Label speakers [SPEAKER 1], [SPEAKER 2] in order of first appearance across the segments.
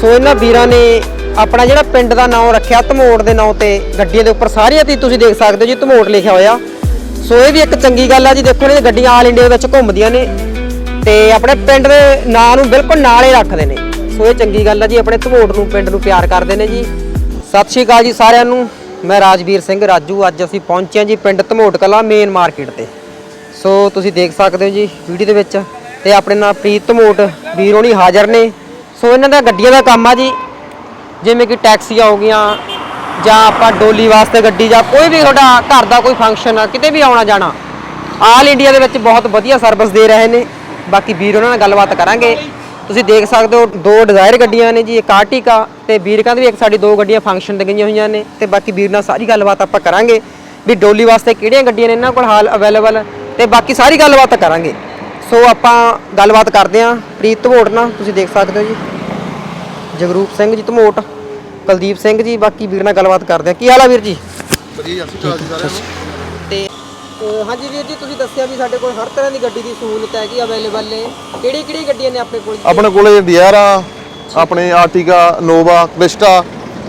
[SPEAKER 1] ਸੋ ਇਹਨਾਂ ਵੀਰਾਂ ਨੇ ਆਪਣਾ ਜਿਹੜਾ ਪਿੰਡ ਦਾ ਨਾਮ ਰੱਖਿਆ, ਧਮੋੜ ਦੇ ਨਾਂ ਤੇ, ਗੱਡੀਆਂ ਦੇ ਉੱਪਰ ਸਾਰੀਆਂ ਤੇ ਤੁਸੀਂ ਦੇਖ ਸਕਦੇ ਹੋ ਜੀ, ਧਮੋੜ ਲਿਖਿਆ ਹੋਇਆ। ਸੋ ਇਹ ਵੀ ਇੱਕ ਚੰਗੀ ਗੱਲ ਆ ਜੀ, ਦੇਖੋ ਇਹ ਗੱਡੀਆਂ ਆਲ ਇੰਡੀਆ ਵਿੱਚ ਘੁੰਮਦੀਆਂ ਨੇ ਤੇ ਆਪਣੇ ਪਿੰਡ ਦੇ ਨਾਂ ਨੂੰ ਬਿਲਕੁਲ ਨਾਲ ਹੀ ਰੱਖਦੇ ਨੇ। ਸੋ ਇਹ ਚੰਗੀ ਗੱਲ ਆ ਜੀ, ਆਪਣੇ ਧਮੋੜ ਨੂੰ, ਪਿੰਡ ਨੂੰ ਪਿਆਰ ਕਰਦੇ ਨੇ ਜੀ। ਸਤਿ ਸ਼੍ਰੀ ਅਕਾਲ ਜੀ ਸਾਰਿਆਂ ਨੂੰ, ਮੈਂ ਰਾਜਵੀਰ ਸਿੰਘ ਰਾਜੂ, ਅੱਜ ਅਸੀਂ ਪਹੁੰਚੇ ਹਾਂ ਜੀ ਪਿੰਡ ਧਮੋੜ ਕਲਾ ਮੇਨ ਮਾਰਕੀਟ ਤੇ। ਸੋ ਤੁਸੀਂ ਦੇਖ ਸਕਦੇ ਹੋ ਜੀ ਵੀਡੀਓ ਦੇ ਵਿੱਚ, ਤੇ ਆਪਣੇ ਨਾਲ ਪ੍ਰੀਤ ਧਮੋਟ ਵੀਰ ਹੋਣੀ ਹਾਜ਼ਰ ਨੇ। ਸੋ ਇਹਨਾਂ ਦਾ ਗੱਡੀਆਂ ਦਾ ਕੰਮ ਆ ਜੀ। ਜਿਵੇਂ ਕਿ ਟੈਕਸੀਆਂ ਹੋ ਗਈਆਂ, ਜਾਂ ਆਪਾਂ ਡੋਲੀ ਵਾਸਤੇ ਗੱਡੀ, ਜਾਂ ਕੋਈ ਵੀ ਤੁਹਾਡਾ ਘਰ ਦਾ ਕੋਈ ਫੰਕਸ਼ਨ ਆ, ਕਿਤੇ ਵੀ ਆਉਣਾ ਜਾਣਾ, ਆਲ ਇੰਡੀਆ ਦੇ ਵਿੱਚ ਬਹੁਤ ਵਧੀਆ ਸਰਵਿਸ ਦੇ ਰਹੇ ਨੇ। ਬਾਕੀ ਵੀਰ ਉਹਨਾਂ ਨਾਲ ਗੱਲਬਾਤ ਕਰਾਂਗੇ। ਤੁਸੀਂ ਦੇਖ ਸਕਦੇ ਹੋ, ਦੋ ਡਿਜ਼ਾਇਰ ਗੱਡੀਆਂ ਨੇ ਜੀ, ਇੱਕ ਆਰਟਿਕਾ ਤੇ ਵੀਰ ਕਹਿੰਦੇ ਵੀ ਇੱਕ ਸਾਡੀ ਦੋ ਗੱਡੀਆਂ ਫੰਕਸ਼ਨ ਤੇ ਗਈਆਂ ਹੋਈਆਂ ਨੇ। ਤੇ ਬਾਕੀ ਵੀਰ ਨਾਲ ਸਾਰੀ ਗੱਲਬਾਤ ਆਪਾਂ ਕਰਾਂਗੇ ਵੀ ਡੋਲੀ ਵਾਸਤੇ ਕਿਹੜੀਆਂ ਗੱਡੀਆਂ ਨੇ, ਇਹਨਾਂ ਕੋਲ ਹਾਲ ਅਵੇਲੇਬਲ ਤੇ ਬਾਕੀ ਸਾਰੀ ਗੱਲਬਾਤ ਕਰਾਂਗੇ। ਸੋ ਆਪਾਂ ਗੱਲਬਾਤ ਕਰਦੇ ਆਂ ਪ੍ਰੀਤ ਧਮੋਟ ਨਾਲ ਤੁਸੀਂ ਦੇਖ ਸਕਦੇ ਹੋ ਜੀ। ਜਗਰੂਪ ਸਿੰਘ ਜੀ ਧਮੋਟ ਕੁਲਦੀਪ ਸਿੰਘ ਜੀ ਬਾਕੀ ਵੀਰ ਨਾਲ ਗੱਲਬਾਤ ਕਰਦੇ ਆਂ ਕੀ ਹਾਲ ਆ ਵੀਰ ਜੀ?
[SPEAKER 2] ਵਧੀਆ ਜੀ ਅਸੀਂ ਸਾਰਿਆਂ ਨੂੰ।
[SPEAKER 1] ਤੇ ਅਹ ਹਾਂਜੀ ਵੀਰ ਜੀ ਤੁਸੀਂ ਦੱਸਿਆ ਵੀ ਸਾਡੇ ਕੋਲ ਹਰ ਤਰ੍ਹਾਂ ਦੀ ਗੱਡੀ ਦੀ ਸਹੂਲਤ ਹੈਗੀ ਅਵੇਲੇਬਲ ਨੇ। ਕਿਹੜੀ ਕਿਹੜੀ ਗੱਡੀਆਂ ਨੇ ਆਪਣੇ ਕੋਲ ਜੀ?
[SPEAKER 2] ਆਪਣੇ ਕੋਲੇ ਡਿਆਰਾ ਆਪਣੇ Ertiga Innova Crysta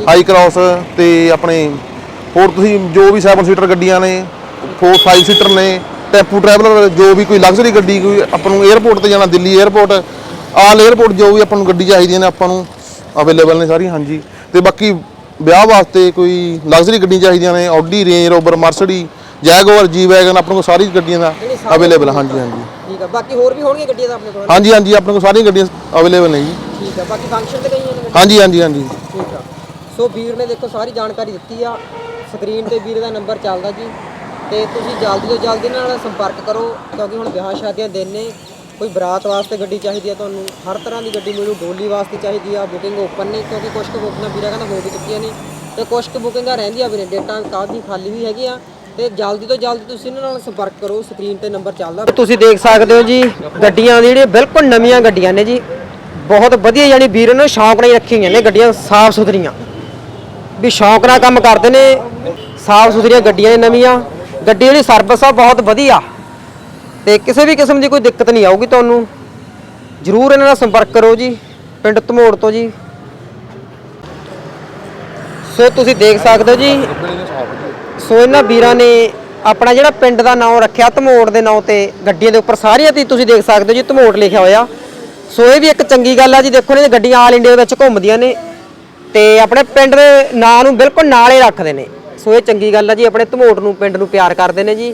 [SPEAKER 2] Hycross ਤੇ ਆਪਣੇ ਹੋਰ ਤੁਸੀਂ ਜੋ ਵੀ 7 ਸੀਟਰ ਗੱਡੀਆਂ ਨੇ 4 5 ਸੀਟਰ ਨੇ ਟੈਂਪੂ ਟਰੈਵਲਰ ਜੋ ਵੀ ਕੋਈ ਲਗਜ਼ਰੀ ਗੱਡੀ ਕੋਈ ਆਪਾਂ ਨੂੰ 에어ਪੋਰਟ ਤੇ ਜਾਣਾ ਦਿੱਲੀ 에어ਪੋਰਟ ਆਲ 에어ਪੋਰਟ ਜੋ ਵੀ ਆਪਾਂ ਨੂੰ ਗੱਡੀ ਚਾਹੀਦੀਆਂ ਨੇ ਆਪਾਂ ਨੂੰ ਅਵੇਲੇਬਲ ਨੇ ਸਾਰੀਆਂ ਹਾਂਜੀ। ਤੇ ਬਾਕੀ ਵਿਆਹ ਵਾਸਤੇ ਕੋਈ ਲਗਜ਼ਰੀ ਗੱਡੀਆਂ ਚਾਹੀਦੀਆਂ ਨੇ Audi Range Rover Mercedes Jaguar G Wagon ਆਪਣੇ ਕੋਲ ਸਾਰੀ ਗੱਡੀਆਂ ਦਾ ਅਵੇਲੇਬਲ ਹਾਂਜੀ ਹਾਂਜੀ।
[SPEAKER 1] ਠੀਕ ਆ ਬਾਕੀ ਹੋਰ ਵੀ ਹੋਣਗੀਆਂ ਗੱਡੀਆਂ ਤਾਂ ਆਪਣੇ ਕੋਲ?
[SPEAKER 2] ਹਾਂਜੀ ਹਾਂਜੀ ਆਪਣੇ ਕੋਲ ਸਾਰੀਆਂ ਗੱਡੀਆਂ ਅਵੇਲੇਬਲ ਨੇ ਜੀ।
[SPEAKER 1] ਠੀਕ ਆ ਬਾਕੀ ਫੰਕਸ਼ਨ ਤੇ ਗਈਆਂ ਨੇ
[SPEAKER 2] ਹਾਂਜੀ ਹਾਂਜੀ ਹਾਂਜੀ।
[SPEAKER 1] ਠੀਕ ਆ। ਸੋ ਵੀਰ ਨੇ ਦੇਖੋ ਸਾਰੀ ਜਾਣਕਾਰੀ ਦਿੱਤੀ ਆ ਸਕਰੀਨ ਤੇ ਵੀਰ ਦਾ ਨੰਬਰ ਚੱਲਦਾ ਜੀ। ਤੇ ਤੁਸੀਂ ਜਲਦੀ ਤੋਂ ਜਲਦੀ ਇਹਨਾਂ ਨਾਲ ਸੰਪਰਕ ਕਰੋ, ਕਿਉਂਕਿ ਹੁਣ ਵਿਆਹ ਸ਼ਾਦੀਆਂ ਦੇ ਦਿਨ ਨੇ, ਕੋਈ ਬਰਾਤ ਵਾਸਤੇ ਗੱਡੀ ਚਾਹੀਦੀ ਆ ਤੁਹਾਨੂੰ, ਹਰ ਤਰ੍ਹਾਂ ਦੀ ਗੱਡੀ ਮੈਨੂੰ ਡੋਲੀ ਵਾਸਤੇ ਚਾਹੀਦੀ ਆ ਬੁਕਿੰਗ ਓਪਨ ਨੇ, ਕਿਉਂਕਿ ਕੁਝ ਕੁ ਬੁਕਿੰਗਾਂ ਵੀਰਾਂ ਕਹਿੰਦਾ ਹੋ ਵੀ ਚੁੱਕੀਆਂ ਨੇ, ਤੇ ਕੁਝ ਕੁ ਬੁਕਿੰਗਾਂ ਰਹਿੰਦੀਆਂ ਵੀ ਨੇ ਡੇਟਾਂ ਕਾਫੀ ਖਾਲੀ ਵੀ ਹੈਗੀਆਂ, ਤੇ ਜਲਦੀ ਤੋਂ ਜਲਦੀ ਤੁਸੀਂ ਇਹਨਾਂ ਨਾਲ ਸੰਪਰਕ ਕਰੋ ਸਕਰੀਨ ਤੇ ਨੰਬਰ ਚੱਲਦਾ। ਤੁਸੀਂ ਦੇਖ ਸਕਦੇ ਹੋ ਜੀ, ਗੱਡੀਆਂ ਜਿਹੜੀਆਂ ਬਿਲਕੁਲ ਨਵੀਆਂ ਗੱਡੀਆਂ ਨੇ ਜੀ, ਬਹੁਤ ਵਧੀਆ ਯਾਨੀ ਵੀਰ ਨੇ ਸ਼ੌਂਕ ਨਾਲ ਹੀ ਰੱਖੀਆਂ ਹੋਈਆਂ ਨੇ ਗੱਡੀਆਂ ਸਾਫ਼ ਸੁਥਰੀਆਂ ਵੀ ਸ਼ੌਂਕ ਨਾਲ ਕੰਮ ਕਰਦੇ ਨੇ ਸਾਫ਼ ਸੁਥਰੀਆਂ ਗੱਡੀਆਂ ਨੇ ਨਵੀਆਂ ਗੱਡੀ ਜਿਹੜੀ ਸਰਵਿਸ ਆ, ਬਹੁਤ ਵਧੀਆ। ਤੇ ਕਿਸੇ ਵੀ ਕਿਸਮ ਦੀ ਕੋਈ ਦਿੱਕਤ ਨਹੀਂ ਆਊਗੀ ਤੁਹਾਨੂੰ। ਜਰੂਰ ਇਹਨਾਂ ਨਾਲ ਸੰਪਰਕ ਕਰੋ ਜੀ, ਪਿੰਡ ਧਮੋੜ ਤੋਂ ਜੀ। ਸੋ ਤੁਸੀਂ ਦੇਖ ਸਕਦੇ ਹੋ ਜੀ, ਸੋ ਇਹਨਾਂ ਵੀਰਾਂ ਨੇ ਆਪਣਾ ਜਿਹੜਾ ਪਿੰਡ ਦਾ ਨਾਮ ਰੱਖਿਆ, ਧਮੋੜ ਦੇ ਨਾਂ ਤੇ ਗੱਡੀਆਂ ਦੇ ਉੱਪਰ ਸਾਰੀਆਂ ਤੇ ਤੁਸੀਂ ਦੇਖ ਸਕਦੇ ਹੋ ਜੀ, ਧਮੋੜ ਲਿਖਿਆ ਹੋਇਆ। ਸੋ ਇਹ ਵੀ ਇੱਕ ਚੰਗੀ ਗੱਲ ਆ ਜੀ, ਦੇਖੋ ਨੇ ਗੱਡੀਆਂ ਆਲ ਇੰਡੀਆ ਵਿੱਚ ਘੁੰਮਦੀਆਂ ਨੇ। ਤੇ ਆਪਣੇ ਪਿੰਡ ਦੇ ਨਾਂ ਨੂੰ ਬਿਲਕੁਲ ਨਾਲ ਹੀ ਰੱਖਦੇ ਨੇ। ਸੋ ਇਹ ਚੰਗੀ ਗੱਲ ਆ ਜੀ, ਆਪਣੇ ਧਮੋੜ ਨੂੰ, ਪਿੰਡ ਨੂੰ ਪਿਆਰ ਕਰਦੇ ਨੇ ਜੀ।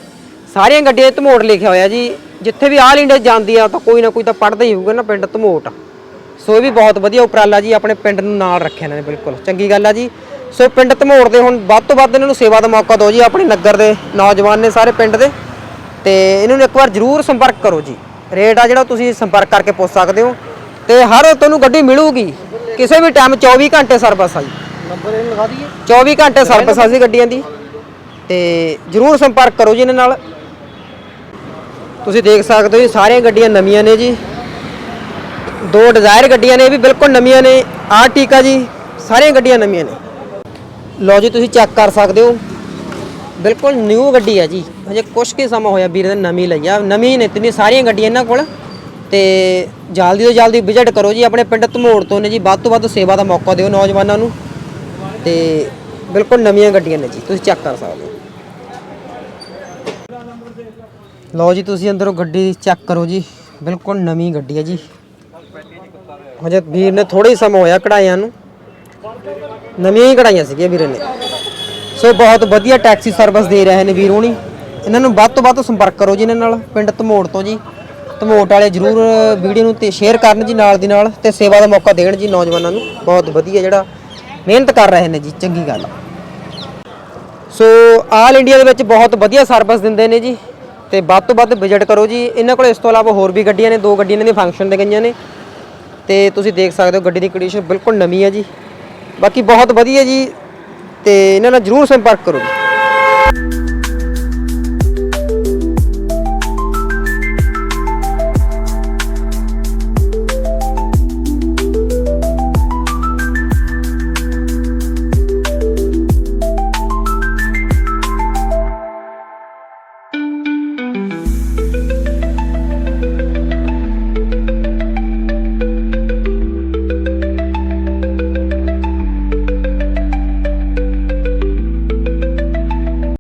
[SPEAKER 1] ਸਾਰੀਆਂ ਗੱਡੀਆਂ 'ਚ ਧਮੋੜ ਲਿਖਿਆ ਹੋਇਆ ਜੀ। ਜਿੱਥੇ ਵੀ ਆਲ ਇੰਡੀਆ ਜਾਂਦੀ ਆ ਤਾਂ ਕੋਈ ਨਾ ਕੋਈ ਤਾਂ ਪੜਦਾ ਹੀ ਹੋਊਗਾ ਨਾ ਪਿੰਡ ਧਮੋਟ। ਸੋ ਇਹ ਵੀ ਬਹੁਤ ਵਧੀਆ ਉਪਰਾਲਾ ਜੀ, ਆਪਣੇ ਪਿੰਡ ਨੂੰ ਨਾਲ ਰੱਖਿਆ ਇਹਨਾਂ ਨੇ, ਬਿਲਕੁਲ। ਚੰਗੀ ਗੱਲ ਆ ਜੀ। ਸੋ ਪਿੰਡ ਧਮੋੜ ਦੇ ਹੁਣ ਵੱਧ ਤੋਂ ਵੱਧ ਇਹਨਾਂ ਨੂੰ ਸੇਵਾ ਦਾ ਮੌਕਾ ਦਿਓ ਜੀ, ਆਪਣੇ ਨਗਰ ਦੇ ਨੌਜਵਾਨ ਨੇ ਸਾਰੇ ਪਿੰਡ ਦੇ। ਤੇ ਇਹਨਾਂ ਨੂੰ ਇੱਕ ਵਾਰ ਜ਼ਰੂਰ ਸੰਪਰਕ ਕਰੋ ਜੀ। ਰੇਟ ਆ ਜਿਹੜਾ, ਤੁਸੀਂ ਸੰਪਰਕ ਕਰਕੇ ਪੁੱਛ ਸਕਦੇ ਹੋ। ਤੇ ਹਰ ਤੁਹਾਨੂੰ ਗੱਡੀ ਮਿਲੂਗੀ। ਕਿਸੇ ਵੀ ਟਾਈਮ 24 ਘੰਟੇ ਸਰਵਿਸ ਆ ਜੀ।
[SPEAKER 2] ਨੰਬਰ ਇਹ ਲਿਖਾ ਦਈਏ।
[SPEAKER 1] 24 ਘੰਟੇ ਸਰਵਿਸ ਆ ਜੀ ਗੱਡੀਆਂ ਦੀ। ਤੇ ਜਰੂਰ ਸੰਪਰਕ ਕਰੋ ਜੀ ਇਹਨਾਂ ਨਾਲ। ਤੁਸੀਂ ਦੇਖ ਸਕਦੇ ਹੋ ਜੀ, ਸਾਰੀਆਂ ਗੱਡੀਆਂ ਨਵੀਆਂ ਨੇ ਜੀ। ਦੋ ਡਿਜ਼ਾਇਰ ਗੱਡੀਆਂ ਨੇ, ਇਹ ਵੀ ਬਿਲਕੁਲ ਨਵੀਆਂ ਨੇ। ਆਹ ਟੀਕਾ ਜੀ, ਸਾਰੀਆਂ ਗੱਡੀਆਂ ਨਵੀਆਂ ਨੇ। ਲਓ ਜੀ, ਤੁਸੀਂ ਚੈੱਕ ਕਰ ਸਕਦੇ ਹੋ। ਬਿਲਕੁਲ ਨਿਊ ਗੱਡੀ ਹੈ ਜੀ। ਹਜੇ ਕੁਛ ਕੀ ਸਮਾਂ ਹੋਇਆ ਵੀਰ ਨੇ ਨਵੀਂ ਲਈ ਆ। ਨਵੀਂ ਨੇ ਤਿੰਨੀ ਸਾਰੀਆਂ ਗੱਡੀਆਂ ਇਹਨਾਂ ਕੋਲ। ਤੇ ਜਲਦੀ ਤੋਂ ਜਲਦੀ ਵਿਜ਼ਿਟ ਕਰੋ ਜੀ। ਆਪਣੇ ਪਿੰਡ ਧਮੋੜ ਤੋਂ ਨੇ ਜੀ। ਵੱਧ ਤੋਂ ਵੱਧ ਸੇਵਾ ਦਾ ਮੌਕਾ ਦਿਓ ਨੌਜਵਾਨਾਂ ਨੂੰ। ਤੇ ਬਿਲਕੁਲ ਨਵੀਆਂ ਗੱਡੀਆਂ ਨੇ ਜੀ, ਤੁਸੀਂ ਚੈੱਕ ਕਰ ਸਕਦੇ ਹੋ। ਲਓ ਜੀ, ਤੁਸੀਂ ਅੰਦਰੋਂ ਗੱਡੀ ਚੈੱਕ ਕਰੋ ਜੀ, ਬਿਲਕੁਲ ਨਵੀਂ ਗੱਡੀ ਹੈ ਜੀ। ਹਜੇ ਵੀਰ ਨੇ ਥੋੜਾ ਹੀ ਸਮਾਂ ਹੋਇਆ ਕਢਾਈਆਂ ਨੂੰ। ਨਵੀਆਂ ਹੀ ਕਢਾਈਆਂ ਸੀਗੀਆਂ ਵੀਰ ਨੇ। ਸੋ ਬਹੁਤ ਵਧੀਆ ਟੈਕਸੀ ਸਰਵਿਸ ਦੇ ਰਹੇ ਨੇ ਵੀਰ ਹੋਣੀ। ਇਹਨਾਂ ਨੂੰ ਵੱਧ ਤੋਂ ਵੱਧ ਸੰਪਰਕ ਕਰੋ ਜੀ ਇਹਨਾਂ ਨਾਲ, ਪਿੰਡ ਧਮੋੜ ਤੋਂ ਜੀ। ਧਮੋਟ ਵਾਲੇ ਜਰੂਰ ਵੀਡੀਓ ਨੂੰ ਤੇ ਸ਼ੇਅਰ ਕਰਨ ਜੀ ਨਾਲ ਦੀ ਨਾਲ, ਤੇ ਸੇਵਾ ਦਾ ਮੌਕਾ ਦੇਣ ਜੀ ਨੌਜਵਾਨਾਂ ਨੂੰ। ਬਹੁਤ ਵਧੀਆ ਜਿਹੜਾ ਮਿਹਨਤ ਕਰ ਰਹੇ ਨੇ ਜੀ, ਚੰਗੀ ਗੱਲ ਸੋ ਆਲ ਇੰਡੀਆ ਦੇ ਵਿੱਚ ਬਹੁਤ ਵਧੀਆ ਸਰਵਿਸ ਦਿੰਦੇ ਨੇ ਜੀ। ਤੇ ਵੱਧ ਤੋਂ ਵੱਧ ਵਿਜ਼ਿਟ ਕਰੋ ਜੀ। ਇਹਨਾਂ ਕੋਲ ਇਸ ਤੋਂ ਇਲਾਵਾ ਹੋਰ ਵੀ ਗੱਡੀਆਂ ਨੇ, ਦੋ ਗੱਡੀਆਂ ਇਹਨਾਂ ਦੀ ਫੰਕਸ਼ਨ ਤੇ ਗਈਆਂ ਨੇ। ਤੇ ਤੁਸੀਂ ਦੇਖ ਸਕਦੇ ਹੋ ਗੱਡੀ ਦੀ ਕੰਡੀਸ਼ਨ ਬਿਲਕੁਲ ਨਵੀਂ ਹੈ ਜੀ। ਬਾਕੀ ਬਹੁਤ ਵਧੀਆ ਜੀ। ਤੇ ਇਹਨਾਂ ਨਾਲ ਜਰੂਰ ਸੰਪਰਕ ਕਰੋ ਜੀ।